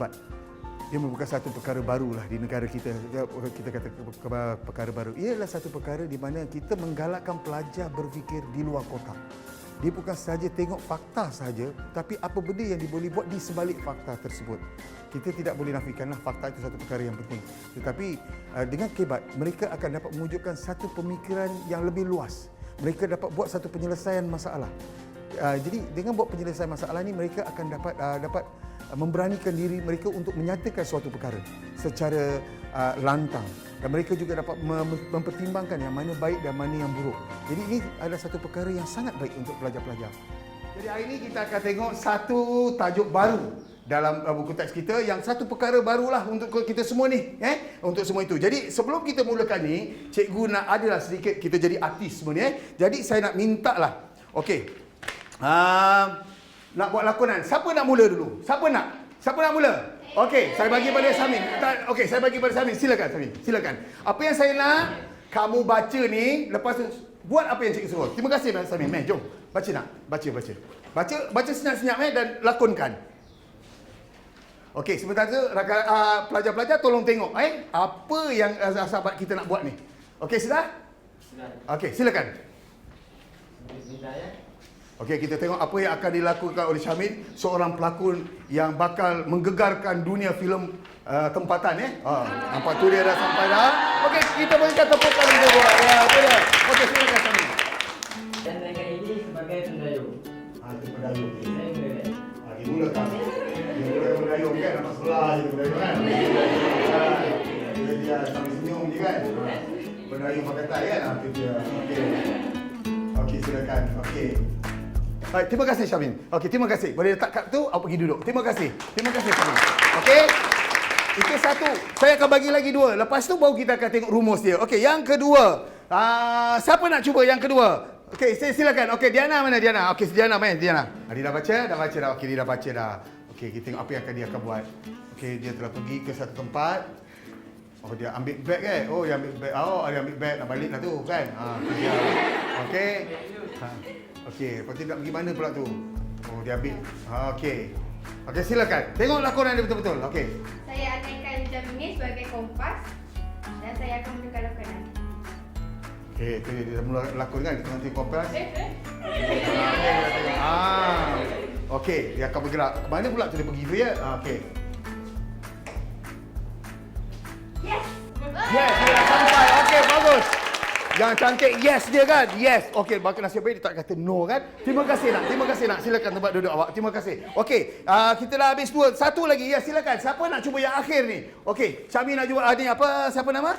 kebat. Dia merupakan satu perkara baru lah di negara kita. Kita kata perkara baru. Ia adalah satu perkara di mana kita menggalakkan pelajar berfikir di luar kotak. Dia bukan sahaja tengok fakta sahaja, tapi apa benda yang boleh buat di sebalik fakta tersebut. Kita tidak boleh nafikanlah fakta itu satu perkara yang penting. Tetapi uh, dengan kebat, mereka akan dapat mewujudkan satu pemikiran yang lebih luas. Mereka dapat buat satu penyelesaian masalah. Uh, jadi dengan buat penyelesaian masalah ni mereka akan dapat uh, dapat memberanikan diri mereka untuk menyatakan suatu perkara secara uh, lantang dan mereka juga dapat mem- mempertimbangkan yang mana baik dan mana yang buruk. Jadi ini adalah satu perkara yang sangat baik untuk pelajar-pelajar. Jadi hari ini kita akan tengok satu tajuk baru dalam uh, buku teks kita yang satu perkara barulah untuk kita semua ni eh untuk semua itu. Jadi sebelum kita mulakan ni cikgu nak adalah sedikit kita jadi artis semua ni eh. Jadi saya nak minta lah. Okey. Uh, nak buat lakonan. Siapa nak mula dulu? Siapa nak? Siapa nak mula? Okey, saya bagi pada Samin. Okey, saya bagi pada Samin. Silakan Samin. Silakan. Apa yang saya nak kamu baca ni lepas tu buat apa yang cikgu suruh. Terima kasih Samin. Meh, jom. Baca nak? Baca, baca. Baca, baca senyap-senyap eh dan lakonkan. Okey, sebentar tu rakan uh, pelajar-pelajar tolong tengok eh apa yang uh, sahabat kita nak buat ni. Okey, sudah? Okey, silakan. Okey, kita tengok apa yang akan dilakukan oleh Syamil, seorang pelakon yang bakal menggegarkan dunia filem uh, tempatan eh. Ha, nampak tu dia dah sampai dah. Okey, kita berikan tepukan untuk dia. Ya, betul. Okey, silakan Syamil. Dan mereka ini sebagai pendayung. Ha, tu pendayung. Saya mula. Ha, dia mula kan. Dia mula pendayung kan, nampak sebelah je pendayung kan. Dia dia sambil senyum je kan. Pendayung pakai tai kan. Ha, tu dia. Okey. Okey, silakan. Okey. Baik, terima kasih Syamin. Okey, terima kasih. Boleh letak kad tu, awak pergi duduk. Terima kasih. Terima kasih Syamin. Okey. Itu satu. Saya akan bagi lagi dua. Lepas tu baru kita akan tengok rumus dia. Okey, yang kedua. Ah, siapa nak cuba yang kedua? Okey, saya silakan. Okey, Diana mana Diana? Okey, Diana main Diana. Ah, dia dah baca? Dah baca dah. Okey, dia dah baca dah. Okey, kita tengok apa yang akan dia akan buat. Okey, dia telah pergi ke satu tempat. Oh, dia ambil beg eh? Oh, dia ambil beg. Oh, dia ambil beg nak balik lah tu kan? Ha, dia. Okey. Ha. Okey, lepas tu nak pergi mana pula tu? Oh, dia ambil. Ha, okey. Okey, silakan. Tengok lakonan dia betul-betul. Okey. Saya akankan jam ini sebagai kompas dan saya akan mulakan lakonan. Okey, tu dia, dia dah mula lakon kan? Kita nanti kompas. Eh, eh. Ah. Okey, dia akan bergerak. Ke mana pula tu dia pergi tu ya? Ah, okey. Yang cantik yes dia kan? Yes. Okey, bakal nasib baik dia tak kata no kan? Terima kasih nak. Terima kasih nak. Silakan tempat duduk awak. Terima kasih. Okey, uh, kita dah habis dua. Satu lagi. Ya, silakan. Siapa nak cuba yang akhir ni? Okey, Syami nak cuba. Uh, ni apa? Siapa nama?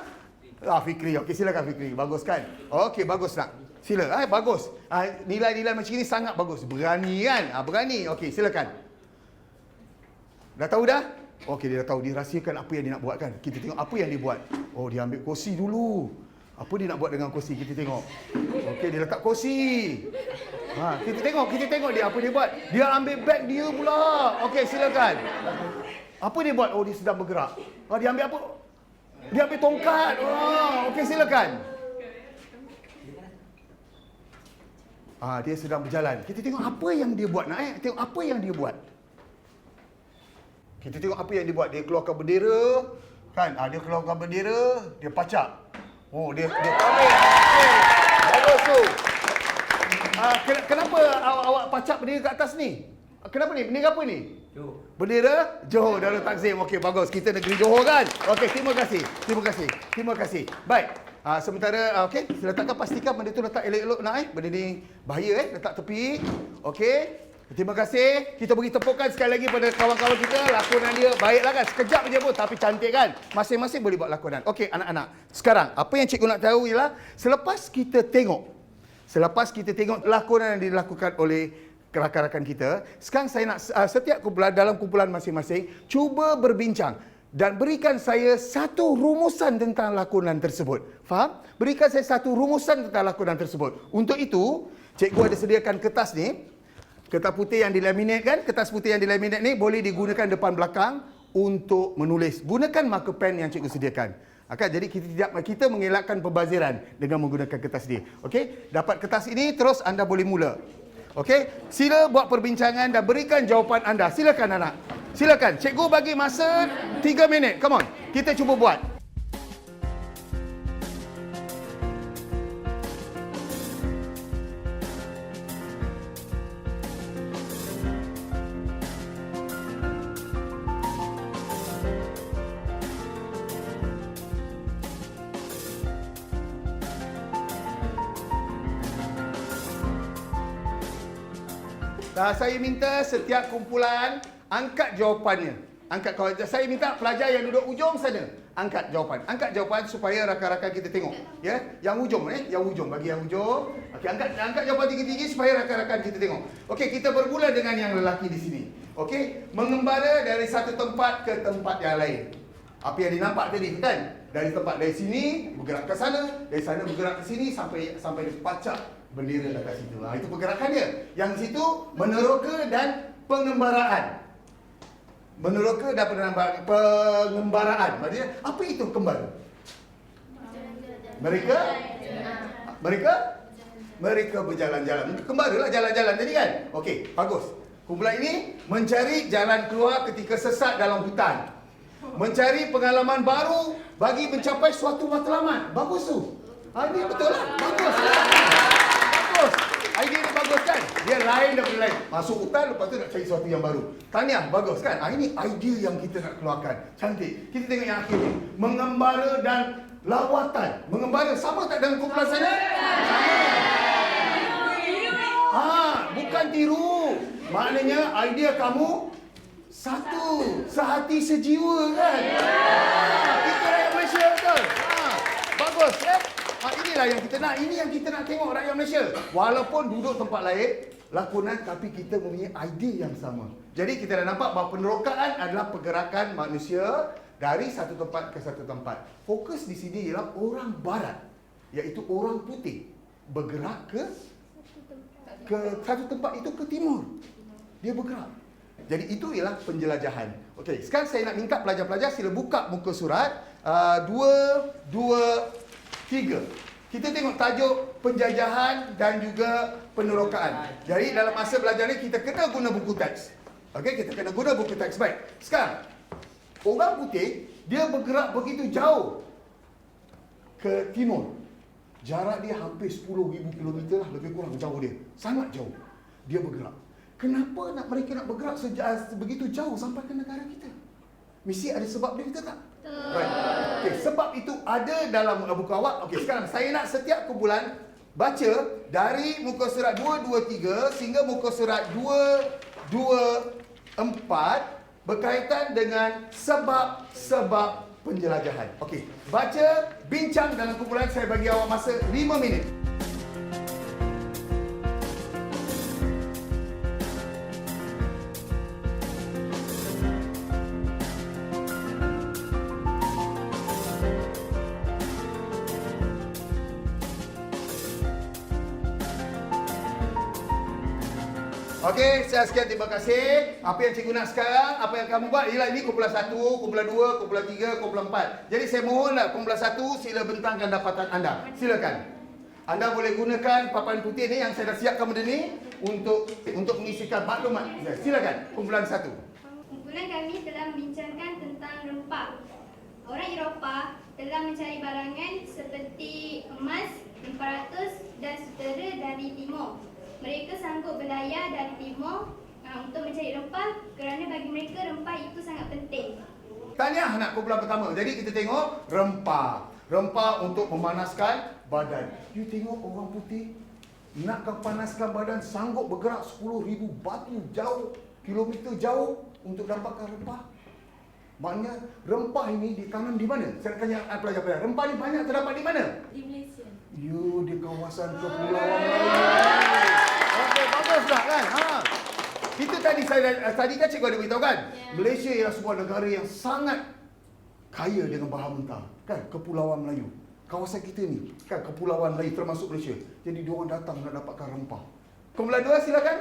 Ah, Fikri. Okey, silakan Fikri. Bagus kan? Okey, bagus nak. Sila. Ah, bagus. Ah, nilai-nilai macam ni sangat bagus. Berani kan? Ah, berani. Okey, silakan. Dah tahu dah? Okey, dia dah tahu. Dia rahsiakan apa yang dia nak buat kan? Kita tengok apa yang dia buat. Oh, dia ambil kursi dulu. Apa dia nak buat dengan kursi? Kita tengok. Okey, dia letak kursi. Ha, kita tengok, kita tengok dia apa dia buat. Dia ambil beg dia pula. Okey, silakan. Apa dia buat? Oh, dia sedang bergerak. Oh, dia ambil apa? Dia ambil tongkat. Oh, okey, silakan. Ah, dia sedang berjalan. Kita tengok apa yang dia buat nak eh. Tengok apa yang dia buat. Kita tengok apa yang dia buat. Dia keluarkan bendera. Kan? Ah, dia keluarkan bendera. Dia pacak. Oh, dia dia. Bagus tu. Ah, ken- kenapa awak, awak pacak bendera kat atas ni? Kenapa ni? Bendera apa ni? Johor. Bendera Johor Darul Takzim. Okey, bagus. Kita negeri Johor kan? Okey, terima kasih. Terima kasih. Terima kasih. Baik. Ah, sementara ah, okey, letakkan pastikan benda tu letak elok-elok nak eh. Benda ni bahaya eh, letak tepi. Okey. Terima kasih. Kita beri tepukan sekali lagi pada kawan-kawan kita. Lakonan dia baiklah kan. Sekejap je pun tapi cantik kan. Masing-masing boleh buat lakonan. Okey, anak-anak. Sekarang, apa yang cikgu nak tahu ialah selepas kita tengok Selepas kita tengok lakonan yang dilakukan oleh rakan-rakan kita, sekarang saya nak uh, setiap kumpulan dalam kumpulan masing-masing cuba berbincang dan berikan saya satu rumusan tentang lakonan tersebut. Faham? Berikan saya satu rumusan tentang lakonan tersebut. Untuk itu, cikgu ada sediakan kertas ni. Kertas putih yang dilaminate kan? Kertas putih yang dilaminate ni boleh digunakan depan belakang untuk menulis. Gunakan marker pen yang cikgu sediakan. Okey, jadi kita tidak kita mengelakkan pembaziran dengan menggunakan kertas dia. Okey, dapat kertas ini terus anda boleh mula. Okey, sila buat perbincangan dan berikan jawapan anda. Silakan anak. Silakan. Cikgu bagi masa 3 minit. Come on. Kita cuba buat. Dah saya minta setiap kumpulan angkat jawapannya. Angkat kalau saya minta pelajar yang duduk ujung sana angkat jawapan. Angkat jawapan supaya rakan-rakan kita tengok. Ya, yang ujung eh, yang ujung bagi yang ujung. Okey, angkat angkat jawapan tinggi-tinggi supaya rakan-rakan kita tengok. Okey, kita bermula dengan yang lelaki di sini. Okey, mengembara dari satu tempat ke tempat yang lain. Apa yang dinampak tadi kan? Dari tempat dari sini bergerak ke sana, dari sana bergerak ke sini sampai sampai pacak bendera dekat situ. Ha, itu pergerakan dia. Yang situ meneroka dan pengembaraan. Meneroka dan pengembaraan. pengembaraan. Maksudnya apa itu kembara? Mereka mereka mereka berjalan-jalan. Kembaralah jalan-jalan tadi kan? Okey, bagus. Kumpulan ini mencari jalan keluar ketika sesat dalam hutan. Mencari pengalaman baru bagi mencapai suatu matlamat. Bagus tu. Ha, ini betul lah. Bagus. Bagus. Idea ni bagus kan? Dia lain daripada lain. Masuk hutan lepas tu nak cari sesuatu yang baru. Tahniah, bagus kan? Ha, ini idea yang kita nak keluarkan. Cantik. Kita tengok yang akhir ni. Mengembara dan lawatan. Mengembara sama tak dengan kumpulan sana? Ah, bukan tiru. Maknanya idea kamu satu, sehati sejiwa kan? Kita rakyat Malaysia betul. Ah, bagus ya. Ah, inilah yang kita nak. Ini yang kita nak tengok rakyat Malaysia. Walaupun duduk tempat lain, lakonan tapi kita mempunyai idea yang sama. Jadi kita dah nampak bahawa penerokaan adalah pergerakan manusia dari satu tempat ke satu tempat. Fokus di sini ialah orang barat, iaitu orang putih bergerak ke ke satu tempat itu ke timur. Dia bergerak. Jadi itu ialah penjelajahan. Okey, sekarang saya nak minta pelajar-pelajar sila buka muka surat uh, dua, dua, tiga. Kita tengok tajuk penjajahan dan juga penerokaan. Jadi dalam masa belajar ni kita kena guna buku teks. Okey, kita kena guna buku teks. Baik. Sekarang, orang putih dia bergerak begitu jauh ke timur. Jarak dia hampir 10,000 km lah lebih kurang jauh dia. Sangat jauh. Dia bergerak. Kenapa nak mereka nak bergerak sejauh begitu jauh sampai ke negara kita? Mesti ada sebab dia kita tak? Right. Okay, sebab itu ada dalam buku awak. Okey, sekarang saya nak setiap kumpulan baca dari muka surat 223 sehingga muka surat 224 berkaitan dengan sebab-sebab penjelajahan. Okey, baca, bincang dalam kumpulan saya bagi awak masa 5 minit. Okey, saya sekian terima kasih. Apa yang cikgu nak sekarang, apa yang kamu buat ialah ini kumpulan 1, kumpulan 2, kumpulan 3, kumpulan 4. Jadi saya mohonlah kumpulan 1 sila bentangkan dapatan anda. Silakan. Anda boleh gunakan papan putih ni yang saya dah siapkan benda ni untuk untuk mengisikan maklumat. Silakan. Kumpulan 1. Kumpulan kami telah membincangkan tentang rempah. Orang Eropah telah mencari barangan seperti emas, 500 dan sutera dari timur. Mereka sanggup berlayar dari timur uh, untuk mencari rempah kerana bagi mereka rempah itu sangat penting. Tanya anak kumpulan pertama. Jadi kita tengok rempah. Rempah untuk memanaskan badan. You tengok orang putih nak panaskan badan sanggup bergerak 10,000 batu jauh, kilometer jauh untuk dapatkan rempah. Maknanya rempah ini ditanam di mana? Saya tanya anak pelajar-pelajar. Rempah ni banyak terdapat di mana? Di Malaysia. You di kawasan kepulauan Melayu. Okey, bagus tak kan? Ha. Kita tadi saya dah- tadi kan cikgu ada beritahu kan? Ya. Malaysia ialah sebuah negara yang sangat kaya dengan bahan mentah, kan? Kepulauan Melayu. Kawasan kita ni, kan kepulauan Melayu termasuk Malaysia. Jadi dia orang datang nak dapatkan rempah. Kumpulan dua silakan.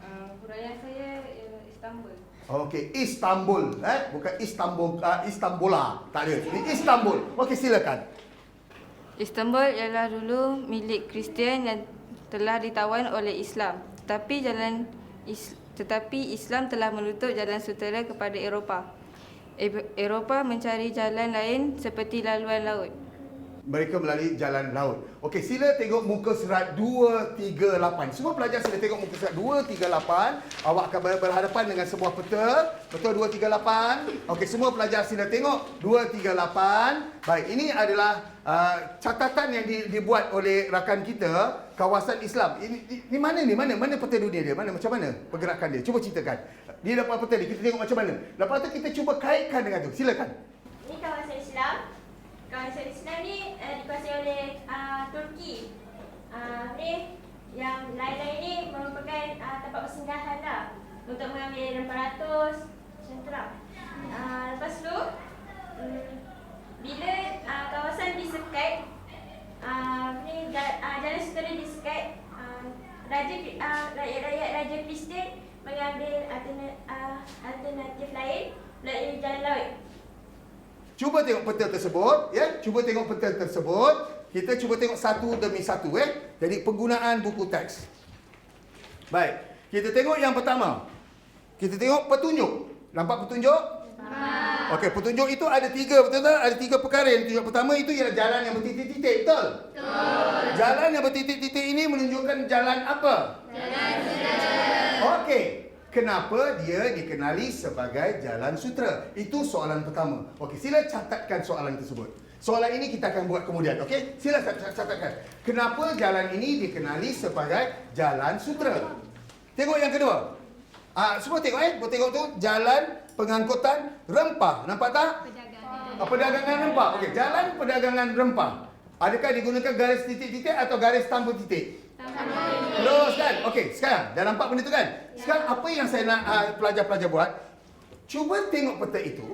Uh, huraian saya uh, Istanbul. Okey, Istanbul, eh? Bukan Istanbul, uh, Istanbula. Tak ada. Ini Istanbul. Okey, silakan. Istanbul ialah dulu milik Kristian yang telah ditawan oleh Islam. Tetapi jalan is, tetapi Islam telah menutup jalan sutera kepada Eropah. E- Eropah mencari jalan lain seperti laluan laut. Mereka melalui jalan laut. Okey, sila tengok muka surat 238. Semua pelajar sila tengok muka surat 238. Awak akan ber- berhadapan dengan sebuah peta. Betul 238? Okey, semua pelajar sila tengok 238. Baik, ini adalah uh, catatan yang di, dibuat oleh rakan kita kawasan Islam. Ini, ini, mana ni? Mana mana peta dunia dia? Mana macam mana pergerakan dia? Cuba ceritakan. Dia dapat peta ni, kita tengok macam mana. Lepas tu kita cuba kaitkan dengan tu. Silakan. Ini kawasan Islam. Kawasan Islam ni uh, dikuasai oleh uh, Turki. Uh, yang lain-lain ni merupakan uh, tempat persinggahan lah untuk mengambil rempah ratus macam tu lah. Uh, lepas tu, um, bila uh, kawasan disekat, uh, ni sutera disekat, uh, raja uh, rakyat-rakyat raja Kristian mengambil alternatif, uh, alternatif lain melalui jalan laut. Cuba tengok peta tersebut, ya. Cuba tengok peta tersebut. Kita cuba tengok satu demi satu, eh. Jadi penggunaan buku teks. Baik. Kita tengok yang pertama. Kita tengok petunjuk. Nampak petunjuk? Okey, petunjuk itu ada tiga, betul tak? Ada tiga perkara. Yang tunjuk pertama itu ialah jalan yang bertitik-titik, betul? Betul. Jalan yang bertitik-titik ini menunjukkan jalan apa? Jalan Okey. Kenapa dia dikenali sebagai jalan sutera? Itu soalan pertama. Okey, sila catatkan soalan tersebut. Soalan ini kita akan buat kemudian, okey? Sila cat- cat- catatkan. Kenapa jalan ini dikenali sebagai jalan sutera? Tengok yang kedua. Ah, semua tengok eh, Boleh tengok tu jalan pengangkutan rempah. Nampak tak? Ah, perdagangan rempah. Okey, jalan perdagangan rempah. Adakah digunakan garis titik-titik atau garis tanpa titik? Teruskan. Okey, sekarang dah nampak benda tu kan? Sekarang apa yang saya nak uh, pelajar-pelajar buat? Cuba tengok peta itu.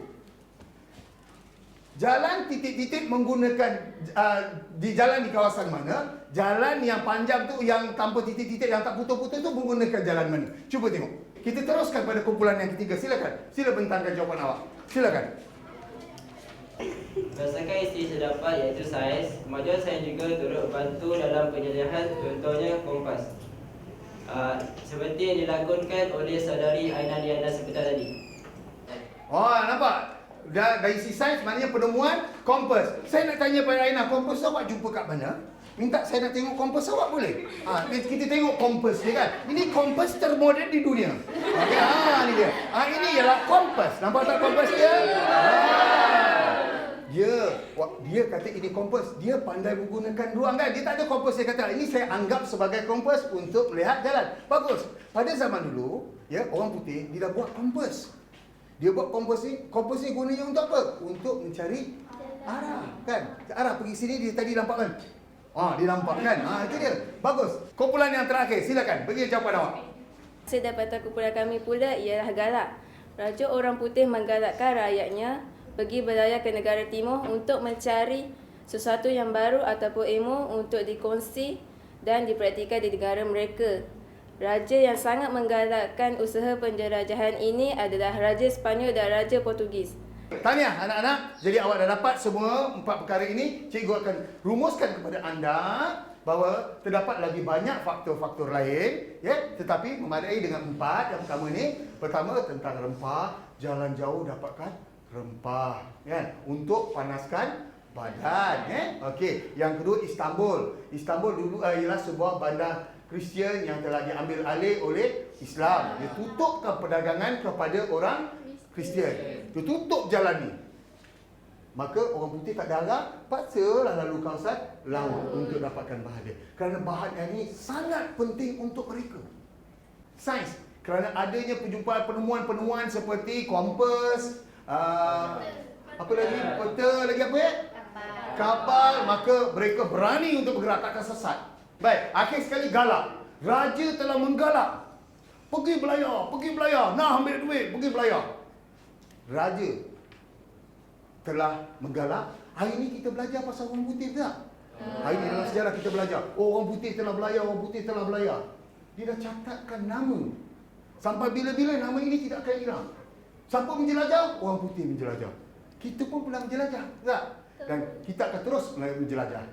Jalan titik-titik menggunakan uh, di jalan di kawasan mana? Jalan yang panjang tu yang tanpa titik-titik yang tak putus-putus tu menggunakan jalan mana? Cuba tengok. Kita teruskan pada kumpulan yang ketiga. Silakan. Sila bentangkan jawapan awak. Silakan. Berdasarkan istri sedapat iaitu saiz, kemajuan sains juga turut membantu dalam penjelajahan contohnya kompas. Uh, seperti yang dilakonkan oleh saudari Aina Diana sebentar tadi. Oh, nampak? Da, dari si sains maknanya penemuan kompas. Saya nak tanya pada Aina, kompas awak jumpa kat mana? Minta saya nak tengok kompas awak boleh? Ha, kita tengok kompas dia kan. Ini kompas termoden di dunia. Okey, ha ni dia. Ha ini ialah kompas. Nampak tak kompas dia? Ha. Dia, wah, dia kata ini kompas. Dia pandai menggunakan ruang kan. Dia tak ada kompas dia kata. Ini saya anggap sebagai kompas untuk melihat jalan. Bagus. Pada zaman dulu, ya orang putih dia dah buat kompas. Dia buat kompas ni, kompas ni gunanya untuk apa? Untuk mencari arah, kan? Arah pergi sini dia tadi nampak kan? Ah, dia nampak kan? Ah, itu dia. Bagus. Kumpulan yang terakhir, silakan. Bagi jawapan awak. Sedapatan kumpulan kami pula ialah galak. Raja orang putih menggalakkan rakyatnya pergi berlayar ke negara timur untuk mencari sesuatu yang baru ataupun ilmu untuk dikongsi dan dipraktikkan di negara mereka. Raja yang sangat menggalakkan usaha penjelajahan ini adalah Raja Sepanyol dan Raja Portugis. Tahniah anak-anak. Jadi awak dah dapat semua empat perkara ini. Cikgu akan rumuskan kepada anda bahawa terdapat lagi banyak faktor-faktor lain ya. Tetapi memadai dengan empat yang pertama ni. Pertama tentang rempah. Jalan jauh dapatkan rempah kan untuk panaskan badan ya. Okey. Yang kedua Istanbul. Istanbul dulu uh, ialah sebuah bandar Kristian yang telah diambil alih oleh Islam. Dia tutupkan perdagangan kepada orang Kristian dia tutup jalan ni Maka orang putih tak ada arah, paksalah lalu kawasan laut untuk dapatkan bahan dia. Kerana bahan yang ini sangat penting untuk mereka. Sains. Kerana adanya perjumpaan penemuan-penemuan seperti kompas, uh, apa lagi, peta lagi apa ya? Kapal. Maka mereka berani untuk bergerak takkan sesat. Baik, akhir sekali galak. Raja telah menggalak. Pergi belayar, pergi belayar. Nak ambil duit, pergi belayar. Raja telah menggalak. Hari ini kita belajar pasal orang putih tak? Hari ini dalam sejarah kita belajar. Oh, orang putih telah belayar, orang putih telah belayar. Dia dah catatkan nama. Sampai bila-bila nama ini tidak akan hilang. Siapa menjelajah? Orang putih menjelajah. Kita pun pernah menjelajah. Tak? Dan kita akan terus menjelajah.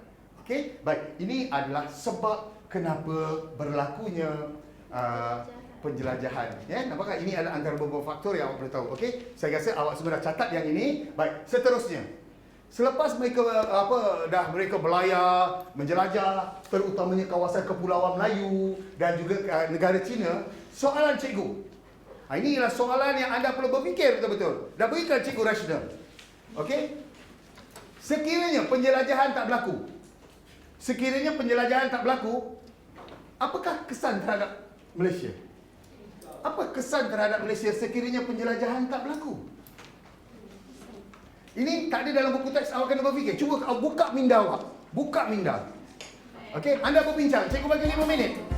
Okey? Baik. Ini adalah sebab kenapa berlakunya uh, penjelajahan. Ya, nampak? Ini adalah antara beberapa faktor yang awak perlu tahu. Okey, saya rasa awak semua dah catat yang ini. Baik, seterusnya. Selepas mereka apa dah mereka belayar, menjelajah terutamanya kawasan kepulauan Melayu dan juga uh, negara Cina, soalan cikgu. Ha, ini ialah soalan yang anda perlu berfikir betul-betul. Dan berikan cikgu rasional. Okey? Sekiranya penjelajahan tak berlaku. Sekiranya penjelajahan tak berlaku, apakah kesan terhadap Malaysia? Apa kesan terhadap Malaysia sekiranya penjelajahan tak berlaku? Ini tak ada dalam buku teks awak kena berfikir. Cuba buka minda awak. Buka minda. Okey, anda berbincang. Cikgu bagi 5 minit.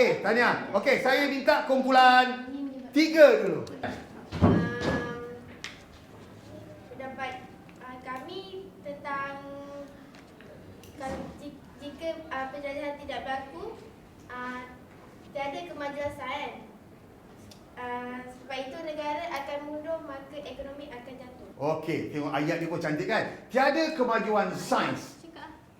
Okey, tanya. Okey, saya minta kumpulan tiga dulu. pendapat uh, kami tentang kalau jika uh, penjajahan tidak berlaku uh, tiada kemajuan sains uh, sebab itu negara akan mundur maka ekonomi akan jatuh Okey, tengok ayat ni pun cantik kan? Tiada kemajuan sains.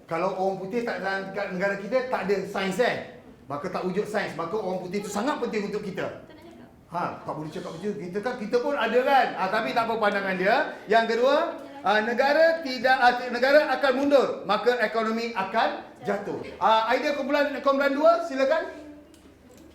Kalau orang putih tak dalam negara kita tak ada sains eh. Maka tak wujud sains. Maka orang putih itu sangat penting untuk kita. Ha, tak boleh cakap macam. Kita kan kita pun ada kan. Ha, tapi tak apa pandangan dia. Yang kedua, ha, negara tidak ha, negara akan mundur, maka ekonomi akan jatuh. Ha, idea kumpulan kumpulan dua, silakan.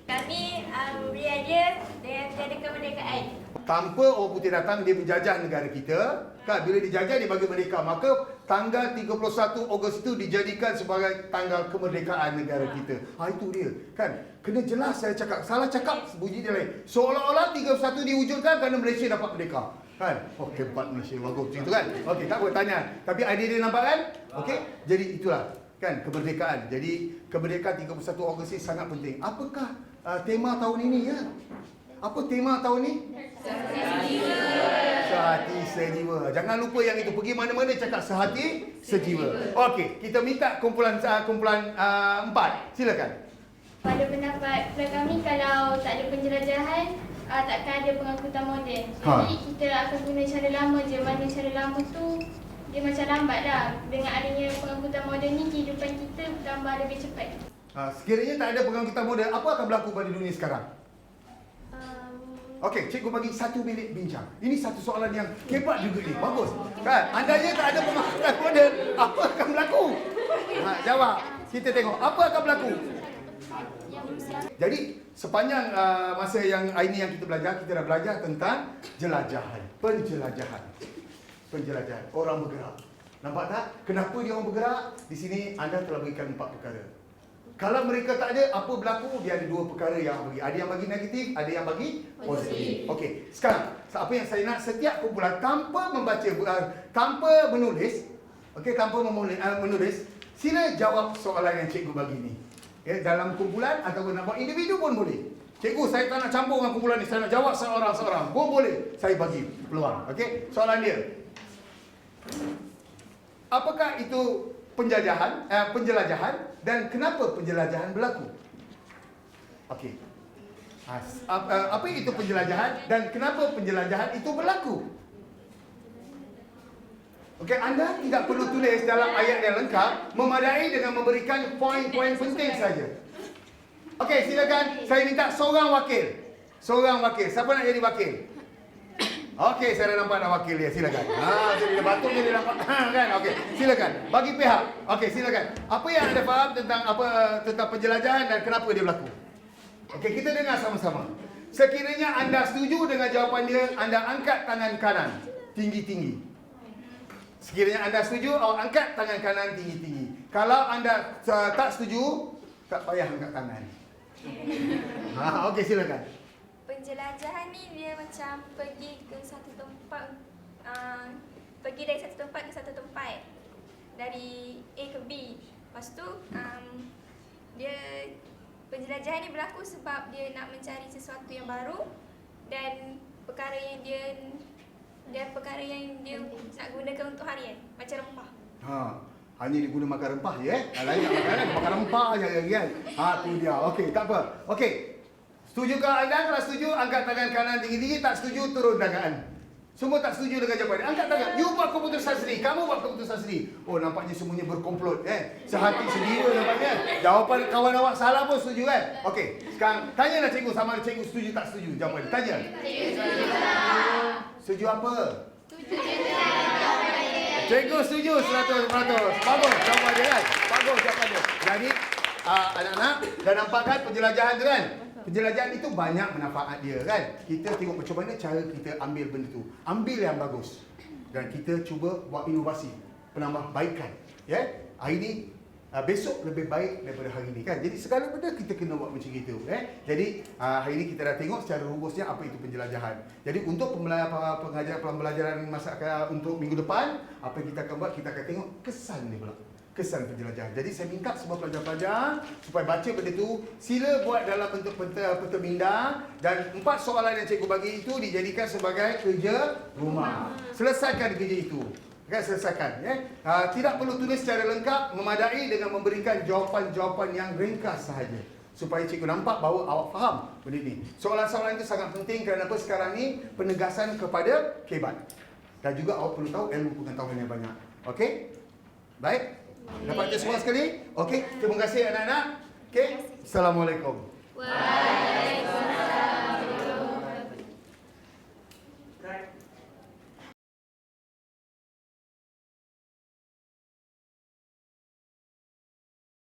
kami um, beri idea tiada kemerdekaan Tanpa orang putih datang dia menjajah negara kita. Kan bila dijajah dia bagi merdeka. Maka tanggal 31 Ogos itu dijadikan sebagai tanggal kemerdekaan negara kita. Ha itu dia. Kan kena jelas saya cakap. Salah cakap bunyi dia lain. Seolah-olah 31 diwujudkan kerana Malaysia dapat merdeka. Kan? Oh hebat Malaysia. Bagus macam tu kan? Okey tak apa tanya. Tapi idea dia nampak kan? Okey? Jadi itulah. Kan kemerdekaan. Jadi kemerdekaan 31 Ogos ini sangat penting. Apakah uh, tema tahun ini ya? Apa tema tahun ni Sehati sejiwa. Jangan lupa yang itu. Pergi mana-mana cakap sehati sejiwa. Okey, kita minta kumpulan uh, kumpulan uh, empat. Silakan. Pada pendapat pada kami kalau tak ada penjelajahan uh, takkan ada pengangkutan moden. Ha. Jadi kita akan guna cara lama je. Mana cara lama tu dia macam lambat dah. Dengan adanya pengangkutan moden ni kehidupan kita bertambah lebih cepat. Uh, sekiranya tak ada pengangkutan moden, apa akan berlaku pada dunia sekarang? Okey, cikgu bagi satu minit bincang. Ini satu soalan yang hebat juga ni. Bagus. Kan? Andainya tak ada pengangkutan moden, apa akan berlaku? Ha, jawab. Kita tengok apa akan berlaku. Jadi sepanjang uh, masa yang ini yang kita belajar, kita dah belajar tentang jelajahan, penjelajahan. Penjelajahan. Orang bergerak. Nampak tak? Kenapa dia orang bergerak? Di sini anda telah berikan empat perkara. Kalau mereka tak ada, apa berlaku? Dia ada dua perkara yang bagi. Ada yang bagi negatif, ada yang bagi positif. Okey, sekarang apa yang saya nak setiap kumpulan tanpa membaca uh, tanpa menulis, okey tanpa menulis, uh, menulis, sila jawab soalan yang cikgu bagi ni. Ya, dalam kumpulan ataupun nampak individu pun boleh. Cikgu, saya tak nak campur dengan kumpulan ni. Saya nak jawab seorang-seorang. Pun boleh. Saya bagi peluang. Okey, soalan dia. Apakah itu penjajahan, eh, penjelajahan dan kenapa penjelajahan berlaku? Okey. As- ap- eh, Apa itu penjelajahan dan kenapa penjelajahan itu berlaku? Okey, anda tidak perlu tulis dalam ayat yang lengkap, memadai dengan memberikan poin-poin penting saja. Okey, silakan. Saya minta seorang wakil. Seorang wakil. Siapa nak jadi wakil? Okey, saya dah nampak nak wakil dia. Silakan. Ha, jadi dia batuk jadi nampak kan. Okey, silakan. Bagi pihak. Okey, silakan. Apa yang anda faham tentang apa tentang penjelajahan dan kenapa dia berlaku? Okey, kita dengar sama-sama. Sekiranya anda setuju dengan jawapan dia, anda angkat tangan kanan tinggi-tinggi. Sekiranya anda setuju, awak angkat tangan kanan tinggi-tinggi. Kalau anda uh, tak setuju, tak payah angkat tangan. Ha, okey silakan. Penjelajahan ni dia macam pergi ke satu tempat uh, pergi dari satu tempat ke satu tempat dari A ke B. Lepas tu um, dia penjelajahan ni berlaku sebab dia nak mencari sesuatu yang baru dan perkara yang dia dia perkara yang dia nak gunakan untuk harian macam rempah. Ha, hanya diguna makan rempah je eh. Yang lain tak makan kan? Makan rempah je kan. Ha, tu dia. Okey, tak apa. Okey. Setujukah anda? Kalau setuju, angkat tangan kanan tinggi-tinggi. Tak setuju, turun tangan. Semua tak setuju dengan jawapan. Angkat tangan. You buat keputusan sendiri. Kamu buat keputusan sendiri. Oh, nampaknya semuanya berkomplot. Eh? Sehati sendiri nampaknya. Jawapan kawan awak salah pun setuju kan? Okey. Sekarang, tanyalah cikgu sama ada cikgu setuju tak setuju jawapan. Tanya. Setuju apa? Cikgu setuju 100%. Bagus jawapan dia kan? Bagus jawapan dia. Jadi, uh, anak-anak dah nampak kan penjelajahan tu kan? Penjelajahan itu banyak manfaat dia kan? Kita tengok macam mana cara kita ambil benda tu. Ambil yang bagus. Dan kita cuba buat inovasi. Penambahbaikan. Ya? Yeah? Hari ni Uh, besok lebih baik daripada hari ini kan. Jadi segala benda kita kena buat macam itu eh. Jadi uh, hari ini kita dah tengok secara rumusnya apa itu penjelajahan. Jadi untuk pembelajaran pembelajaran masa akan- untuk minggu depan apa yang kita akan buat kita akan tengok kesan ni pula. Kesan penjelajahan. Jadi saya minta semua pelajar-pelajar supaya baca benda tu sila buat dalam bentuk peta, minda dan empat soalan yang cikgu bagi itu dijadikan sebagai kerja rumah. Selesaikan kerja itu. Kan selesaikan ya. Uh, tidak perlu tulis secara lengkap, memadai dengan memberikan jawapan-jawapan yang ringkas sahaja. Supaya cikgu nampak bahawa awak faham benda ni. Soalan-soalan itu sangat penting kerana apa sekarang ni penegasan kepada kebat. Dan juga awak perlu tahu ilmu pengetahuan yang banyak. Okey? Baik? Dapat semua sekali? Okey, terima kasih anak-anak. Okey? Assalamualaikum. Wah.